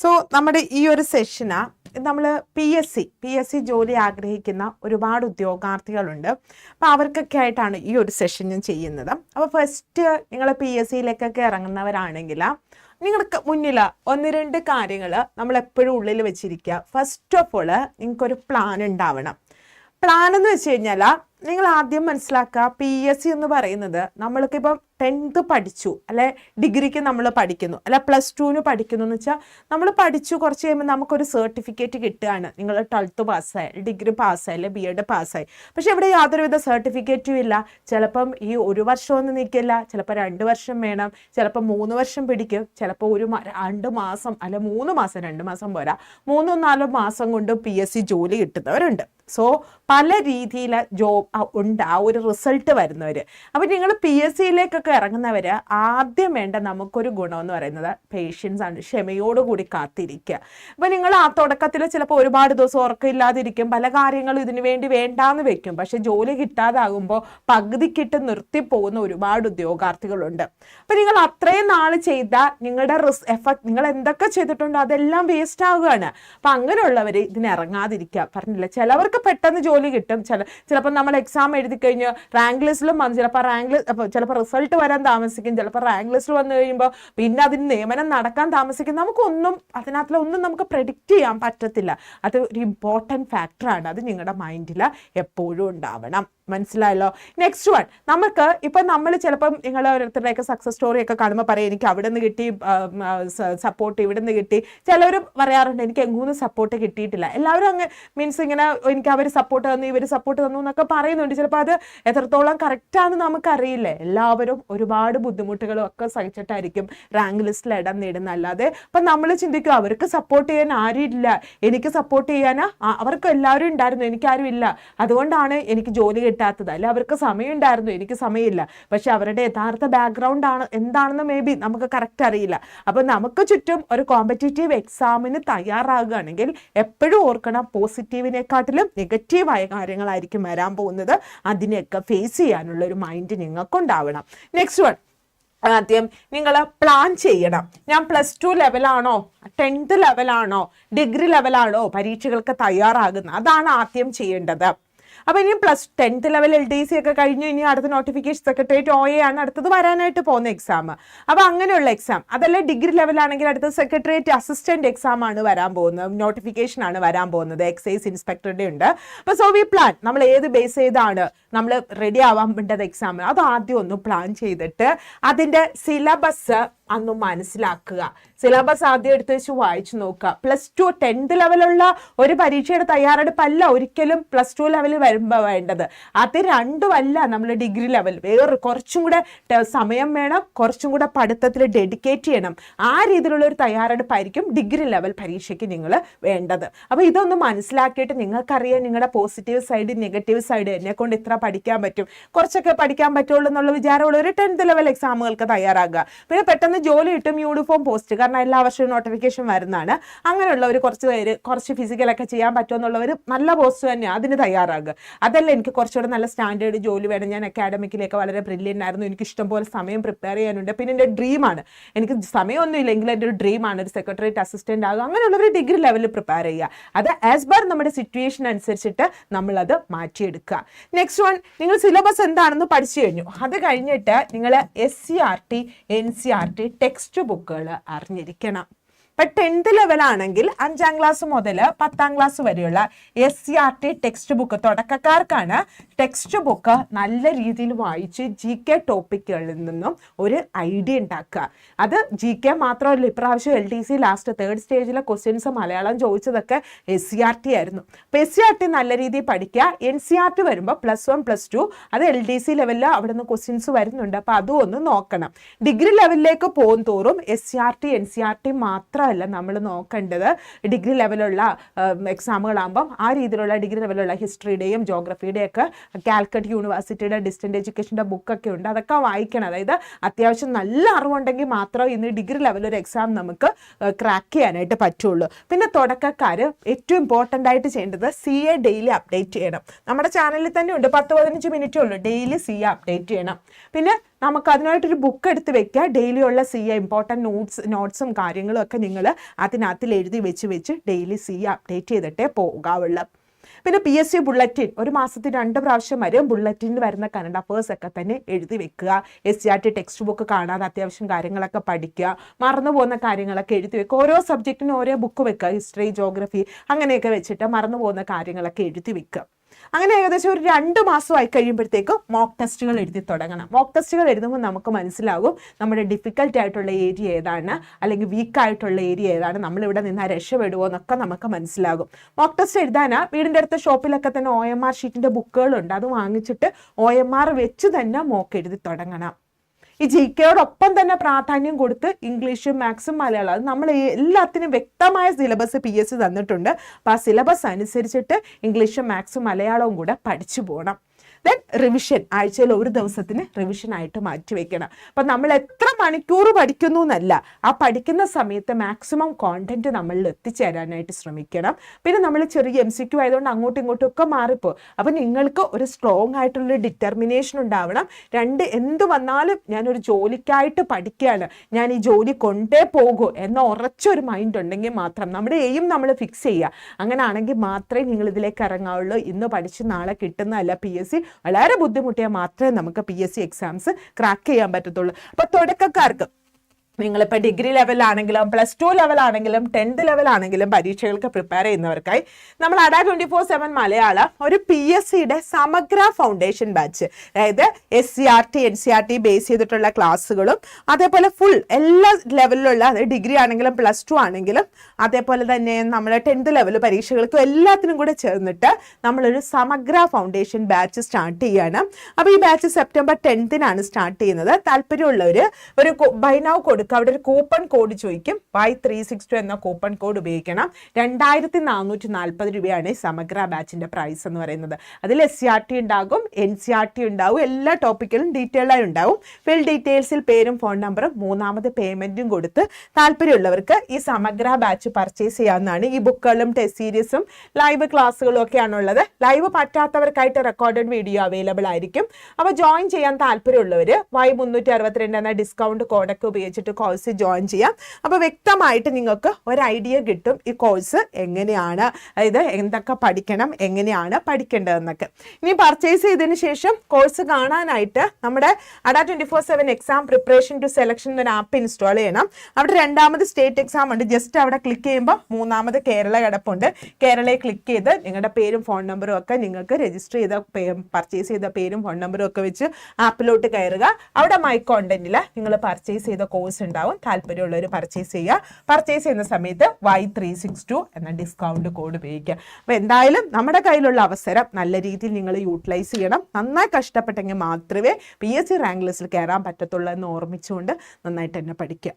So നമ്മുടെ ഈ ഒരു സെഷന് നമ്മൾ P S C P S C ജോലി ആഗ്രഹിക്കുന്ന ഒരുപാട് ഉദ്യോഗാർത്ഥികളുണ്ട്. അപ്പോൾ അവർക്കൊക്കെ ആയിട്ടാണ് ഈ ഒരു സെഷൻ ഞാൻ ചെയ്യുന്നത്. അപ്പോൾ ഫസ്റ്റ് നിങ്ങൾ പി എസ് സിയിലേക്കൊക്കെ ഇറങ്ങുന്നവരാണെങ്കിൽ നിങ്ങൾക്ക് മുന്നിൽ ഒന്ന് രണ്ട് കാര്യങ്ങൾ നമ്മൾ എപ്പോഴും ഉള്ളിൽ വെച്ചിരിക്കുക. ഫസ്റ്റ് ഓഫ് ഓൾ നിങ്ങൾക്കൊരു പ്ലാൻ ഉണ്ടാവണം. പ്ലാൻ എന്ന് വെച്ച് കഴിഞ്ഞാൽ നിങ്ങൾ ആദ്യം മനസ്സിലാക്കുക പി എസ് സി എന്ന് പറയുന്നത് നമ്മൾക്കിപ്പം ടെൻത്ത് പഠിച്ചു. അല്ലെ ഡിഗ്രിക്ക് നമ്മൾ പഠിക്കുന്നു. അല്ലെ പ്ലസ് ടുവിന് പഠിക്കുന്നു എന്ന് വെച്ചാൽ നമ്മൾ പഠിച്ചു കുറച്ച് കഴിയുമ്പോൾ നമുക്കൊരു സർട്ടിഫിക്കറ്റ് കിട്ടുകയാണ്. നിങ്ങൾ ട്വൽത്ത് പാസ്സായി ഡിഗ്രി പാസ്സായി അല്ലെ ബി എഡ് പാസ്സായി. പക്ഷെ ഇവിടെ യാതൊരുവിധ സർട്ടിഫിക്കറ്റും ഇല്ല. ചിലപ്പം ഈ ഒരു വർഷമൊന്നും നിൽക്കില്ല ചിലപ്പോൾ രണ്ട് വർഷം വേണം ചിലപ്പോൾ മൂന്ന് വർഷം പിടിക്കും ചിലപ്പോൾ ഒരു രണ്ട് മാസം അല്ല മൂന്ന് മാസം രണ്ട് മാസം പോരാ. മൂന്നോ നാലോ മാസം കൊണ്ട് പി എസ് സി ജോലി കിട്ടുന്നവരുണ്ട്. സോ പല രീതിയിലെ ജോബ് ഉണ്ട് ആ ഒരു റിസൾട്ട് വരുന്നവർ അപ്പം നിങ്ങൾ പി എസ് സിയിലേക്കൊക്കെ ഇറങ്ങുന്നവർ ആദ്യം വേണ്ട നമുക്കൊരു ഗുണമെന്ന് പറയുന്നത് പേഷ്യൻസ് ആണ് ക്ഷമയോടുകൂടി കാത്തിരിക്കുക. അപ്പം നിങ്ങൾ ആ തുടക്കത്തിൽ ചിലപ്പോൾ ഒരുപാട് ദിവസം ഉറക്കമില്ലാതിരിക്കും പല കാര്യങ്ങളും ഇതിനു വേണ്ടി വേണ്ടാന്ന് വെക്കും. പക്ഷെ ജോലി കിട്ടാതാകുമ്പോൾ പകുതിക്കിട്ട് നിർത്തിപ്പോകുന്ന ഒരുപാട് ഉദ്യോഗാർത്ഥികളുണ്ട്. അപ്പം നിങ്ങൾ അത്രയും നാൾ ചെയ്ത നിങ്ങളുടെ റിസ് എഫക്ട് നിങ്ങൾ എന്തൊക്കെ ചെയ്തിട്ടുണ്ടോ അതെല്ലാം വേസ്റ്റ് ആവുകയാണ്. അപ്പം അങ്ങനെയുള്ളവർ ഇതിനിറങ്ങാതിരിക്കുക പറഞ്ഞില്ല? ചിലവർക്ക് പെട്ടെന്ന് ജോലി കിട്ടും. ചില ചിലപ്പോൾ നമ്മൾ എക്സാം എഴുതി കഴിഞ്ഞ് റാങ്ക് ലിസ്റ്റിലും വന്ന് ചിലപ്പോൾ റാങ്ക് അപ്പോൾ ചിലപ്പോൾ റിസൾട്ട് വരാൻ താമസിക്കും. ചിലപ്പോൾ റാങ്ക് ലിസ്റ്റിൽ വന്നു കഴിയുമ്പോൾ പിന്നെ അതിന് നിയമനം നടക്കാൻ താമസിക്കും. നമുക്കൊന്നും അതിനകത്തുള്ള ഒന്നും നമുക്ക് പ്രെഡിക്റ്റ് ചെയ്യാൻ പറ്റത്തില്ല. അത് ഒരു ഇമ്പോർട്ടന്റ് ഫാക്ടറാണ് അത് നിങ്ങളുടെ മൈൻഡിൽ എപ്പോഴും ഉണ്ടാവണം. മനസ്സിലായല്ലോ? നെക്സ്റ്റ് വൺ നമുക്ക് ഇപ്പം നമ്മൾ ചിലപ്പം നിങ്ങൾ ഓരോരുത്തരുടെയൊക്കെ സക്സസ് സ്റ്റോറി ഒക്കെ കാണുമ്പോൾ പറയും എനിക്ക് അവിടെ നിന്ന് കിട്ടി സപ്പോർട്ട് ഇവിടെ നിന്ന് കിട്ടി. ചിലവർ പറയാറുണ്ട് എനിക്ക് എങ്ങൂന്ന് സപ്പോർട്ട് കിട്ടിയിട്ടില്ല. എല്ലാവരും അങ്ങ് മീൻസ് ഇങ്ങനെ എനിക്ക് അവർ സപ്പോർട്ട് തന്നു ഇവർ സപ്പോർട്ട് തന്നു എന്നൊക്കെ പറയുന്നുണ്ട്. ചിലപ്പോൾ അത് എത്രത്തോളം കറക്റ്റാണെന്ന് നമുക്കറിയില്ല. എല്ലാവരും ഒരുപാട് ബുദ്ധിമുട്ടുകളും ഒക്കെ സഹിച്ചിട്ടായിരിക്കും റാങ്ക് ലിസ്റ്റിൽ ഇടം നേടുന്ന അല്ലാതെ അപ്പം നമ്മൾ ചിന്തിക്കും അവർക്ക് സപ്പോർട്ട് ചെയ്യാൻ ആരും ഇല്ല എനിക്ക് സപ്പോർട്ട് ചെയ്യാനാ? അവർക്ക് എല്ലാവരും ഉണ്ടായിരുന്നു എനിക്കാരും ഇല്ല. അതുകൊണ്ടാണ് എനിക്ക് ജോലി കിട്ടാത്തത്. അല്ല അവർക്ക് സമയം ഉണ്ടായിരുന്നു എനിക്ക് സമയമില്ല. പക്ഷെ അവരുടെ യഥാർത്ഥ ബാക്ക്ഗ്രൗണ്ട് ആണ് എന്താണെന്ന് മേ ബി നമുക്ക് കറക്റ്റ് അറിയില്ല. അപ്പം നമുക്ക് ചുറ്റും ഒരു കോമ്പറ്റേറ്റീവ് എക്സാമിന് തയ്യാറാകുകയാണെങ്കിൽ എപ്പോഴും ഓർക്കണം പോസിറ്റീവിനെക്കാട്ടിലും നെഗറ്റീവായ കാര്യങ്ങളായിരിക്കും വരാൻ പോകുന്നത്. അതിനെയൊക്കെ ഫേസ് ചെയ്യാനുള്ള ഒരു മൈൻഡ് നിങ്ങൾക്കുണ്ടാവണം. നെക്സ്റ്റ് വൺ ആദ്യം നിങ്ങൾ പ്ലാൻ ചെയ്യണം. ഞാൻ പ്ലസ് ടു ലെവലാണോ ടെൻത്ത് ലെവലാണോ ഡിഗ്രി ലെവലാണോ പരീക്ഷകൾക്ക് തയ്യാറാകുന്നത് അതാണ് ആദ്യം ചെയ്യേണ്ടത്. അപ്പോൾ ഇനി plus tenth level L D C ഒക്കെ കഴിഞ്ഞ് ഇനി അടുത്ത നോട്ടിഫിക്കേഷൻ സെക്രട്ടേറിയറ്റ് ഒ എ ആണ് അടുത്തത് വരാനായിട്ട് പോകുന്ന എക്സാം അപ്പോൾ അങ്ങനെയുള്ള എക്സാം അതല്ല ഡിഗ്രി ലെവലാണെങ്കിൽ അടുത്ത സെക്രട്ടേറിയറ്റ് അസിസ്റ്റന്റ് എക്സാം ആണ് വരാൻ പോകുന്നത്. നോട്ടിഫിക്കേഷൻ ആണ് വരാൻ പോകുന്നത്. എക്സൈസ് ഇൻസ്പെക്ടറുടെ ഉണ്ട്. അപ്പോൾ സോ വി പ്ലാൻ നമ്മൾ ഏത് ബേസ് ചെയ്താണ് നമ്മൾ റെഡി ആവാൻ വേണ്ടത് എക്സാം അത് ആദ്യം ഒന്ന് പ്ലാൻ ചെയ്തിട്ട് അതിന്റെ സിലബസ് അന്ന് മനസ്സിലാക്കുക. സിലബസ് ആദ്യം എടുത്ത് വെച്ച് വായിച്ചു നോക്കുക. പ്ലസ് ടു ടെൻത്ത് ലെവലുള്ള ഒരു പരീക്ഷയുടെ തയ്യാറെടുപ്പല്ല ഒരിക്കലും പ്ലസ് ടു ലെവലിൽ വരുമ്പോൾ വേണ്ടത്. അത് രണ്ടുമല്ല നമ്മൾ ഡിഗ്രി ലെവൽ വേറെ കുറച്ചും കൂടെ സമയം വേണം കുറച്ചും കൂടെ പഠിത്തത്തിൽ ഡെഡിക്കേറ്റ് ചെയ്യണം. ആ രീതിയിലുള്ള ഒരു തയ്യാറെടുപ്പായിരിക്കും ഡിഗ്രി ലെവൽ പരീക്ഷയ്ക്ക് നിങ്ങൾ വേണ്ടത്. അപ്പോൾ ഇതൊന്ന് മനസ്സിലാക്കിയിട്ട് നിങ്ങൾക്കറിയാം നിങ്ങളുടെ പോസിറ്റീവ് സൈഡ് നെഗറ്റീവ് സൈഡ് എന്നെ കൊണ്ട് ഇത്ര പഠിക്കാൻ പറ്റും. കുറച്ചൊക്കെ പഠിക്കാൻ പറ്റുള്ളൂ എന്നുള്ള വിചാരമുള്ള ഒരു ടെൻത്ത് ലെവൽ എക്സാമുകൾക്ക് തയ്യാറാകുക. പിന്നെ പെട്ടെന്ന് ജോലി കിട്ടും യൂണിഫോം പോസ്റ്റ് കാരണം എല്ലാ വർഷവും നോട്ടിഫിക്കേഷൻ വരുന്നതാണ്. അങ്ങനെയുള്ളവർ കുറച്ച് പേര് കുറച്ച് ഫിസിക്കലൊക്കെ ചെയ്യാൻ പറ്റുമെന്നുള്ളവർ നല്ല പോസ്റ്റ് തന്നെയാണ് അതിന് തയ്യാറാകുക. അതല്ല എനിക്ക് കുറച്ചുകൂടെ നല്ല സ്റ്റാൻഡേർഡ് ജോലി വേണം. ഞാൻ അക്കാഡമിക്കിലേക്ക് വളരെ ബ്രില്യന്റ് ആയിരുന്നു. എനിക്ക് ഇഷ്ടം പോലെ സമയം പ്രിപ്പയർ ചെയ്യാനുണ്ട്. പിന്നെ എന്റെ ഡ്രീമാണ് എനിക്ക് സമയമൊന്നും ഇല്ലെങ്കിൽ എന്റെ ഒരു ഡ്രീമാണ് ഒരു സെക്രട്ടറിയേറ്റ് അസിസ്റ്റന്റ് ആകുക. അങ്ങനെയുള്ളവർ ഡിഗ്രി ലെവലിൽ പ്രിപ്പയർ ചെയ്യുക. അത് ആസ് ബർ നമ്മുടെ സിറ്റുവേഷൻ അനുസരിച്ചിട്ട് നമ്മളത് മാറ്റിയെടുക്കുക. നെക്സ്റ്റ് വൺ നിങ്ങൾ സിലബസ് എന്താണെന്ന് പഠിച്ചു കഴിഞ്ഞു. അത് കഴിഞ്ഞിട്ട് നിങ്ങൾ S C R T N C R T text ബുക്കുകൾ അറിഞ്ഞിരിക്കണം. ഇപ്പം ടെൻത്ത് ലെവലാണെങ്കിൽ അഞ്ചാം ക്ലാസ് മുതൽ പത്താം ക്ലാസ് വരെയുള്ള S C R T text book തുടക്കക്കാർക്കാണ് text book നല്ല രീതിയിൽ വായിച്ച് ജി കെ ടോപ്പിക്കുകളിൽ നിന്നും ഒരു ഐഡിയ ഉണ്ടാക്കുക. അത് ജി കെ മാത്രമല്ല ഇപ്രാവശ്യം L D C last third സ്റ്റേജിലെ questions Malayalam ചോദിച്ചതൊക്കെ എസ് സി ആർ ടി ആയിരുന്നു. അപ്പോൾ എസ് സി ആർ ടി നല്ല രീതിയിൽ പഠിക്കുക. എൻ സി ആർ ടി വരുമ്പോൾ പ്ലസ് വൺ പ്ലസ് ടു അത് എൽ ഡി സി ലെവലിൽ അവിടെ നിന്ന് ക്വസ്റ്റ്യൻസ് വരുന്നുണ്ട്. അപ്പോൾ അതും ഒന്ന് നോക്കണം. ഡിഗ്രി ലെവലിലേക്ക് പോകും തോറും S C R T N C R T മാത്രമല്ല നമ്മൾ നോക്കേണ്ടത് ഡിഗ്രി ലെവലുള്ള എക്സാമുകളാകുമ്പം ആ രീതിയിലുള്ള ഡിഗ്രി ലെവലുള്ള ഹിസ്റ്ററിയുടെയും ജോഗ്രഫിയുടെയും ഒക്കെ കാൽക്കട്ട് യൂണിവേഴ്സിറ്റിയുടെ ഡിസ്റ്റന്റ് എഡ്യൂക്കേഷന്റെ ബുക്കൊക്കെ ഉണ്ട്. അതൊക്കെ വായിക്കണം. അതായത് അത്യാവശ്യം നല്ല അറിവുണ്ടെങ്കിൽ മാത്രമേ ഇന്ന് ഡിഗ്രി ലെവലൊരു എക്സാം നമുക്ക് ക്രാക്ക് ചെയ്യാനായിട്ട് പറ്റുള്ളൂ. പിന്നെ തുടക്കക്കാർ ഏറ്റവും ഇമ്പോർട്ടന്റ് ആയിട്ട് ചെയ്യേണ്ടത് സി എ ഡെയിലി അപ്ഡേറ്റ് ചെയ്യണം. നമ്മുടെ ചാനലിൽ തന്നെ ഉണ്ട്. പത്ത് പതിനഞ്ച് മിനിറ്റേ ഉള്ളൂ. ഡെയിലി സി എ അപ്ഡേറ്റ് ചെയ്യണം. പിന്നെ നമുക്ക് അതിനായിട്ടൊരു ബുക്ക് എടുത്ത് വെക്കുക. ഡെയിലി ഉള്ള സി എ ഇമ്പോർട്ടന്റ് നോട്ട്സ് നോട്ട്സും കാര്യങ്ങളും ഒക്കെ നിങ്ങൾ അതിനകത്തിൽ എഴുതി വെച്ച് വെച്ച് ഡെയിലി സി അപ്ഡേറ്റ് ചെയ്തിട്ടേ പോകാവുള്ളൂ. പിന്നെ പി എസ് സി ബുള്ളറ്റിൻ ഒരു മാസത്തിൽ രണ്ട് പ്രാവശ്യം വരെ ബുള്ളറ്റിൻ വരുന്ന കറണ്ട് അഫേഴ്സ് ഒക്കെ തന്നെ എഴുതി വെക്കുക. S C R T text book കാണാതെ അത്യാവശ്യം കാര്യങ്ങളൊക്കെ പഠിക്കുക. മറന്നു പോകുന്ന കാര്യങ്ങളൊക്കെ എഴുതി വെക്കുക. ഓരോ സബ്ജക്റ്റിനും ഓരോ ബുക്ക് വെക്കുക. ഹിസ്റ്ററി ജോഗ്രഫി അങ്ങനെയൊക്കെ വെച്ചിട്ട് മറന്നു പോകുന്ന കാര്യങ്ങളൊക്കെ എഴുതി വെക്കുക. അങ്ങനെ ഏകദേശം ഒരു രണ്ട് മാസമായി കഴിയുമ്പോഴത്തേക്കും മോക്ക് ടെസ്റ്റുകൾ എഴുതി തുടങ്ങണം. മോക്ക് ടെസ്റ്റുകൾ എഴുതുമ്പോൾ നമുക്ക് മനസ്സിലാകും നമ്മുടെ ഡിഫിക്കൽട്ട് ആയിട്ടുള്ള ഏരിയ ഏതാണ് അല്ലെങ്കിൽ വീക്ക് ആയിട്ടുള്ള ഏരിയ ഏതാണ് നമ്മളിവിടെ നിന്ന് രക്ഷപ്പെടുമോ എന്നൊക്കെ നമുക്ക് മനസ്സിലാകും. മോക്ക് ടെസ്റ്റ് എഴുതാനാ വീടിന്റെ അടുത്ത ഷോപ്പിലൊക്കെ തന്നെ ഒ എം ആർ ഷീറ്റിന്റെ ബുക്കുകളുണ്ട് അത് വാങ്ങിച്ചിട്ട് ഒ എം ആർ വെച്ച് തന്നെ മോക്ക് എഴുതി തുടങ്ങണം. ഈ ജി കെയോടൊപ്പം തന്നെ പ്രാധാന്യം കൊടുത്ത് ഇംഗ്ലീഷും മാത്സും മലയാളം അത് നമ്മൾ എല്ലാത്തിനും വ്യക്തമായ സിലബസ് പി എസ് സി തന്നിട്ടുണ്ട്. അപ്പോൾ ആ സിലബസ് അനുസരിച്ചിട്ട് ഇംഗ്ലീഷും മാത്സും മലയാളവും കൂടെ പഠിച്ചു പോകണം ദെൻ റിവിഷൻ ആഴ്ചയിൽ ഒരു ദിവസത്തിന് റിവിഷൻ ആയിട്ട് മാറ്റി വെക്കണം. അപ്പം നമ്മൾ എത്ര മണിക്കൂർ പഠിക്കുന്നു എന്നല്ല ആ പഠിക്കുന്ന സമയത്ത് മാക്സിമം കോണ്ടന്റ് നമ്മളിൽ എത്തിച്ചേരാനായിട്ട് ശ്രമിക്കണം. പിന്നെ നമ്മൾ ചെറിയ എം സി ക്യു ആയതുകൊണ്ട് അങ്ങോട്ടും ഇങ്ങോട്ടും ഒക്കെ മാറിപ്പോ. അപ്പം നിങ്ങൾക്ക് ഒരു സ്ട്രോങ് ആയിട്ടുള്ളൊരു ഡിറ്റർമിനേഷൻ ഉണ്ടാവണം. രണ്ട് എന്ത് വന്നാലും ഞാനൊരു ജോലിക്കായിട്ട് പഠിക്കുകയാണ്. ഞാൻ ഈ ജോലി കൊണ്ടേ പോകൂ എന്ന ഉറച്ചൊരു മൈൻഡ് ഉണ്ടെങ്കിൽ മാത്രം നമ്മുടെ എയും നമ്മൾ ഫിക്സ് ചെയ്യുക. അങ്ങനെ ആണെങ്കിൽ മാത്രമേ നിങ്ങൾ ഇതിലേക്ക് ഇറങ്ങാവുള്ളൂ. ഇന്ന് പഠിച്ച് നാളെ കിട്ടുന്നതല്ല പി എസ് സി വളരെ ബുദ്ധിമുട്ടിയാൽ മാത്രമേ നമുക്ക് P S C exams crack ചെയ്യാൻ പറ്റത്തുള്ളൂ. അപ്പോൾ തുടക്കക്കാർക്ക് നിങ്ങളിപ്പോൾ ഡിഗ്രി ലെവലാണെങ്കിലും പ്ലസ് ടു ലെവലാണെങ്കിലും ടെൻത്ത് ലെവലാണെങ്കിലും പരീക്ഷകൾക്ക് പ്രിപ്പയർ ചെയ്യുന്നവർക്കായി നമ്മൾ Adda twenty four seven Malayalam ഒരു പി എസ് സിയുടെ സമഗ്ര ഫൗണ്ടേഷൻ ബാച്ച് അതായത് S C R T N C R T base ചെയ്തിട്ടുള്ള ക്ലാസ്സുകളും അതേപോലെ ഫുൾ എല്ലാ ലെവലിലുള്ള ഡിഗ്രി ആണെങ്കിലും പ്ലസ് ടു ആണെങ്കിലും അതേപോലെ തന്നെ നമ്മൾ ടെൻത്ത് ലെവൽ പരീക്ഷകൾക്കും എല്ലാത്തിനും കൂടെ ചേർന്നിട്ട് നമ്മളൊരു സമഗ്ര ഫൗണ്ടേഷൻ ബാച്ച് സ്റ്റാർട്ട് ചെയ്യാണ്. അപ്പോൾ ഈ ബാച്ച് സെപ്റ്റംബർ ടെൻത്തിനാണ് സ്റ്റാർട്ട് ചെയ്യുന്നത്. താല്പര്യമുള്ളവർ ഒരു ബൈനാവ് നൗ കൊടുക്കുക അവിടെ ഒരു കൂപ്പൺ കോഡ് ചോദിക്കും. വൈ ത്രീ സിക്സ് ടു എന്ന കൂപ്പൺ കോഡ് ഉപയോഗിക്കണം. രണ്ടായിരത്തി നാനൂറ്റി നാൽപ്പത് രൂപയാണ് സമഗ്ര ബാച്ചിന്റെ പ്രൈസ് എന്ന് പറയുന്നത്. അതിൽ എസ് സി ആർ ടി ഉണ്ടാകും എൻ സി ആർ ടി ഉണ്ടാവും എല്ലാ ടോപ്പിക്കിലും ഡീറ്റെയിൽ ആയി ഉണ്ടാവും. ഫിൽ ഡീറ്റെയിൽസിൽ പേരും ഫോൺ നമ്പറും മൂന്നാമത് പേയ്മെന്റും കൊടുത്ത് താല്പര്യമുള്ളവർക്ക് ഈ സമഗ്ര ബാച്ച് പർച്ചേസ് ചെയ്യാവുന്നതാണ്. ഈ ബുക്കുകളും ടെസ്റ്റ് സീരീസും ലൈവ് ക്ലാസ്സുകളും ഒക്കെയാണുള്ളത്. ലൈവ് പറ്റാത്തവർക്കായിട്ട് റെക്കോർഡഡ് വീഡിയോ അവൈലബിൾ ആയിരിക്കും. അപ്പോൾ ജോയിൻ ചെയ്യാൻ താല്പര്യമുള്ളവർ വൈ മുന്നൂറ്റി അറുപത്തിരണ്ട് എന്ന ഡിസ്കൗണ്ട് കോഡൊക്കെ ഉപയോഗിച്ചിട്ട് കോഴ്സ് ജോയിൻ ചെയ്യാം. അപ്പോൾ വ്യക്തമായിട്ട് നിങ്ങൾക്ക് ഒരു ഐഡിയ കിട്ടും ഈ കോഴ്സ് എങ്ങനെയാണ് ഇത് എന്തൊക്കെ പഠിക്കണം എങ്ങനെയാണ് പഠിക്കേണ്ടതെന്നൊക്കെ. ഇനി പർച്ചേസ് ചെയ്തതിന് ശേഷം കോഴ്സ് കാണാനായിട്ട് നമ്മുടെ Adda twenty four seven exam preparation to selection എന്നൊരു ആപ്പ് ഇൻസ്റ്റാൾ ചെയ്യണം. അവിടെ രണ്ടാമത് സ്റ്റേറ്റ് എക്സാം ഉണ്ട്. ജസ്റ്റ് അവിടെ ക്ലിക്ക് ചെയ്യുമ്പോൾ മൂന്നാമത് കേരള കിടപ്പുണ്ട്. കേരളയെ ക്ലിക്ക് ചെയ്ത് നിങ്ങളുടെ പേരും ഫോൺ നമ്പറും ഒക്കെ നിങ്ങൾക്ക് രജിസ്റ്റർ ചെയ്ത പർച്ചേസ് ചെയ്ത പേരും ഫോൺ നമ്പറും ഒക്കെ വെച്ച് ആപ്പിലോട്ട് കയറുക. അവിടെ മൈ കോണ്ടന്റിൽ നിങ്ങൾ പർച്ചേസ് ചെയ്ത കോഴ്സ് ഉണ്ടാവും. താല്പര്യമുള്ളവർ പർച്ചേസ് ചെയ്യുക. പർച്ചേസ് ചെയ്യുന്ന സമയത്ത് വൈ ത്രീ സിക്സ് ടു എന്ന ഡിസ്കൗണ്ട് കോഡ് ഉപയോഗിക്കുക. അപ്പോൾ എന്തായാലും നമ്മുടെ കയ്യിലുള്ള അവസരം നല്ല രീതിയിൽ നിങ്ങൾ യൂട്ടിലൈസ് ചെയ്യണം. നന്നായി കഷ്ടപ്പെട്ടെങ്കിൽ മാത്രമേ പി എസ് സി റാങ്ക് ലിസ്റ്റിൽ കയറാൻ പറ്റത്തുള്ളൂ എന്ന് ഓർമ്മിച്ചുകൊണ്ട് നന്നായിട്ട് തന്നെ പഠിക്കുക.